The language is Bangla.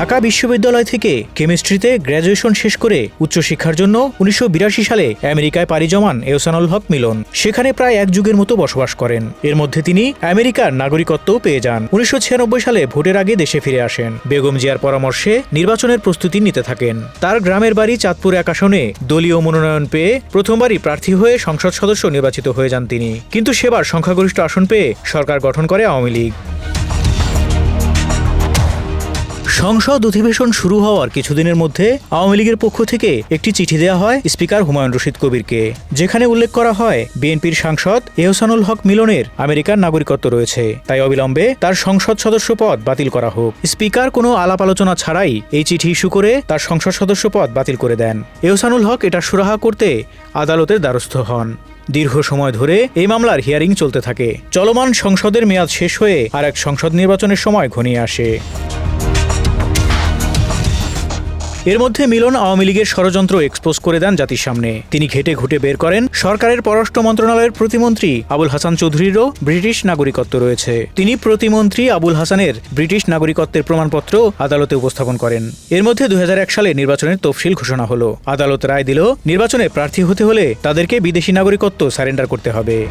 ঢাকা বিশ্ববিদ্যালয় থেকে কেমিস্ট্রিতে গ্র্যাজুয়েশন শেষ করে উচ্চশিক্ষার জন্য উনিশশো বিরাশি সালে আমেরিকায় পাড়ি জমান এহসানুল হক মিলন। সেখানে প্রায় এক যুগের মতো বসবাস করেন। এর মধ্যে তিনি আমেরিকার নাগরিকত্বও পেয়ে যান। উনিশশো ছিয়ানব্বই সালে ভোটের আগে দেশে ফিরে আসেন। বেগম জিয়ার পরামর্শে নির্বাচনের প্রস্তুতি নিতে থাকেন। তার গ্রামের বাড়ি চাঁদপুর এক আসনে দলীয় মনোনয়ন পেয়ে প্রথমবারই প্রার্থী হয়ে সংসদ সদস্য নির্বাচিত হয়ে যান তিনি। কিন্তু সেবার সংখ্যাগরিষ্ঠ আসন পেয়ে সরকার গঠন করে আওয়ামী লীগ। সংসদ অধিবেশন শুরু হওয়ার কিছুদিনের মধ্যে আওয়ামী লীগের পক্ষ থেকে একটি চিঠি দেওয়া হয় স্পিকার হুমায়ুন রশিদ কবিরকে, যেখানে উল্লেখ করা হয়, বিএনপির সাংসদ এহসানুল হক মিলনের আমেরিকার নাগরিকত্ব রয়েছে। তাই অবিলম্বে তার সংসদ সদস্য পদ বাতিল করা হোক। স্পিকার কোনো আলাপ আলোচনা ছাড়াই এই চিঠি ইস্যু করে তার সংসদ সদস্য পদ বাতিল করে দেন। এহসানুল হক এটা সুরাহা করতে আদালতের দ্বারস্থ হন। দীর্ঘ সময় ধরে এই মামলার হিয়ারিং চলতে থাকে। চলমান সংসদের মেয়াদ শেষ হয়ে আর এক সংসদ নির্বাচনের সময় ঘনিয়ে আসে। এর মধ্যে মিলন আওয়ামী লীগের ষড়যন্ত্র এক্সপোজ করে দেন জাতির সামনে। তিনি ঘেটে ঘুটে বের করেন সরকারের পররাষ্ট্র মন্ত্রণালয়ের প্রতিমন্ত্রী আবুল হাসান চৌধুরীরও ব্রিটিশ নাগরিকত্ব রয়েছে। তিনি প্রতিমন্ত্রী আবুল হাসানের ব্রিটিশ নাগরিকত্বের প্রমাণপত্র আদালতে উপস্থাপন করেন। এর মধ্যে দু হাজার এক সালে নির্বাচনের তফসিল ঘোষণা হলো। আদালত রায় দিল নির্বাচনে প্রার্থী হতে হলে তাদেরকে বিদেশি নাগরিকত্ব সারেন্ডার করতে হবে।